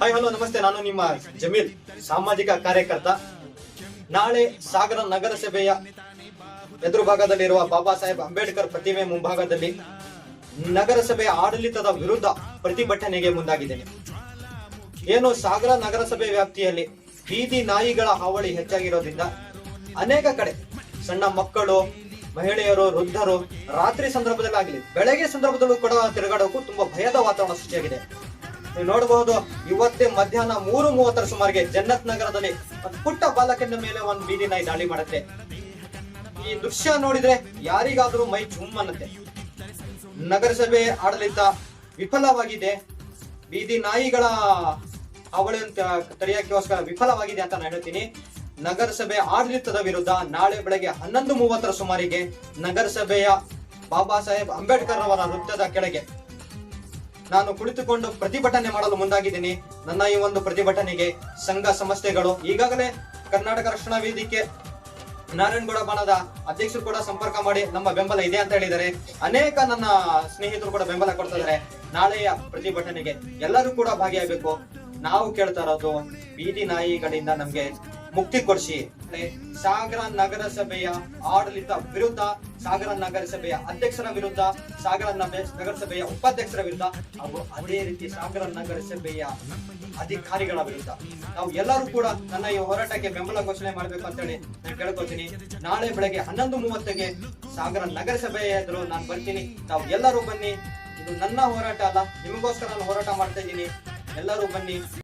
Hi, hello, ನಮಸ್ತೆ. ನಾನು ನಿಮ್ಮ ಜಮೀಲ್, ಸಾಮಾಜಿಕ ಕಾರ್ಯಕರ್ತ. ನಾಳೆ ಸಾಗರ ನಗರಸಭೆಯ ಎದುರು ಭಾಗದಲ್ಲಿರುವ ಬಾಬಾ ಸಾಹೇಬ್ ಅಂಬೇಡ್ಕರ್ ಪ್ರತಿಮೆ ಮುಂಭಾಗದಲ್ಲಿ ನಗರಸಭೆಯ ಆಡಳಿತದ ವಿರುದ್ಧ ಪ್ರತಿಭಟನೆಗೆ ಮುಂದಾಗಿದ್ದೇನೆ. ಏನು ಸಾಗರ ನಗರಸಭೆ ವ್ಯಾಪ್ತಿಯಲ್ಲಿ ಬೀದಿ ನಾಯಿಗಳ ಹಾವಳಿ ಹೆಚ್ಚಾಗಿರೋದ್ರಿಂದ ಅನೇಕ ಕಡೆ ಸಣ್ಣ ಮಕ್ಕಳು, ಮಹಿಳೆಯರು, ವೃದ್ಧರು ರಾತ್ರಿ ಸಂದರ್ಭದಲ್ಲಿ ಆಗಲಿ ಬೆಳಗ್ಗೆ ಸಂದರ್ಭದಲ್ಲೂ ಕೂಡ ತಿರುಗಾಡೋಕು ತುಂಬಾ ಭಯದ ವಾತಾವರಣ ಸೃಷ್ಟಿಯಾಗಿದೆ. ನೀವು ನೋಡಬಹುದು, ಇವತ್ತೇ ಮಧ್ಯಾಹ್ನ ಮೂರು ಮೂವತ್ತರ ಸುಮಾರಿಗೆ ಜನ್ನತ್ ನಗರದಲ್ಲಿ ಒಂದು ಪುಟ್ಟ ಬಾಲಕನ ಮೇಲೆ ಒಂದು ಬೀದಿ ನಾಯಿ ದಾಳಿ ಮಾಡುತ್ತೆ. ಈ ದೃಶ್ಯ ನೋಡಿದ್ರೆ ಯಾರಿಗಾದ್ರೂ ಮೈ ಜುಮ್ ಅನ್ನತ್ತೆ. ನಗರಸಭೆ ಆಡಳಿತ ವಿಫಲವಾಗಿದೆ. ಬೀದಿ ನಾಯಿಗಳ ಅವಳಿಯಂತ ತಡೆಯಕ್ಕೋಸ್ಕರ ವಿಫಲವಾಗಿದೆ ಅಂತ ನಾನು ಹೇಳ್ತೀನಿ. ನಗರಸಭೆ ಆಡಳಿತದ ವಿರುದ್ಧ ನಾಳೆ ಬೆಳಗ್ಗೆ ಹನ್ನೊಂದು ಮೂವತ್ತರ ಸುಮಾರಿಗೆ ನಗರಸಭೆಯ ಬಾಬಾ ಸಾಹೇಬ್ ಅಂಬೇಡ್ಕರ್ ಅವರ ವೃತ್ತದ ಕೆಳಗೆ ನಾನು ಕುಳಿತುಕೊಂಡು ಪ್ರತಿಭಟನೆ ಮಾಡಲು ಮುಂದಾಗಿದ್ದೀನಿ. ನನ್ನ ಈ ಒಂದು ಪ್ರತಿಭಟನೆಗೆ ಸಂಘ ಸಂಸ್ಥೆಗಳು ಈಗಾಗಲೇ ಕರ್ನಾಟಕ ರಕ್ಷಣಾ ವೇದಿಕೆ ನಾರಾಯಣಗೌಡ ಬಾಣದ ಅಧ್ಯಕ್ಷರು ಕೂಡ ಸಂಪರ್ಕ ಮಾಡಿ ನಮ್ಮ ಬೆಂಬಲ ಇದೆ ಅಂತ ಹೇಳಿದ್ದಾರೆ. ಅನೇಕ ನನ್ನ ಸ್ನೇಹಿತರು ಕೂಡ ಬೆಂಬಲ ಕೊಡ್ತಾ ಇದ್ದಾರೆ ನಾಳೆಯ ಪ್ರತಿಭಟನೆಗೆ ಎಲ್ಲರೂ ಕೂಡ ಭಾಗಿಯಾಗಬೇಕು. ನಾವು ಕೇಳ್ತಾ ಇರೋದು, ಬೀದಿ ನಾಯಿಗಳಿಂದ ನಮ್ಗೆ ಮುಕ್ತಿ ಕೊಡಿಸಿ ಸಾಗರ ನಗರಸಭೆಯ ಆಡಳಿತ ವಿರುದ್ಧ, ಸಾಗರ ನಗರಸಭೆಯ ಅಧ್ಯಕ್ಷರ ವಿರುದ್ಧ, ಸಾಗರ ನಗರಸಭೆಯ ಉಪಾಧ್ಯಕ್ಷರ ವಿರುದ್ಧ ಹಾಗೂ ಅದೇ ರೀತಿ ಸಾಗರ ನಗರಸಭೆಯ ಅಧಿಕಾರಿಗಳ ವಿರುದ್ಧ. ನಾವು ಎಲ್ಲರೂ ಕೂಡ ನನ್ನ ಈ ಹೋರಾಟಕ್ಕೆ ಬೆಂಬಲ ಘೋಷಣೆ ಮಾಡಬೇಕು ಅಂತ ಹೇಳಿ ನಾನು ಕೇಳ್ಕೊತೀನಿ. ನಾಳೆ ಬೆಳಗ್ಗೆ ಹನ್ನೊಂದು ಮೂವತ್ತಕ್ಕೆ ಸಾಗರ ನಗರಸಭೆಯ ಎದುರು ನಾನು ಬರ್ತೀನಿ. ತಾವು ಎಲ್ಲರೂ ಬನ್ನಿ. ಇದು ನನ್ನ ಹೋರಾಟ ಅಲ್ಲ, ನಿಮಗೋಸ್ಕರ ನಾನು ಹೋರಾಟ ಮಾಡ್ತಾ ಇದ್ದೀನಿ. ಎಲ್ಲರೂ ಬನ್ನಿ.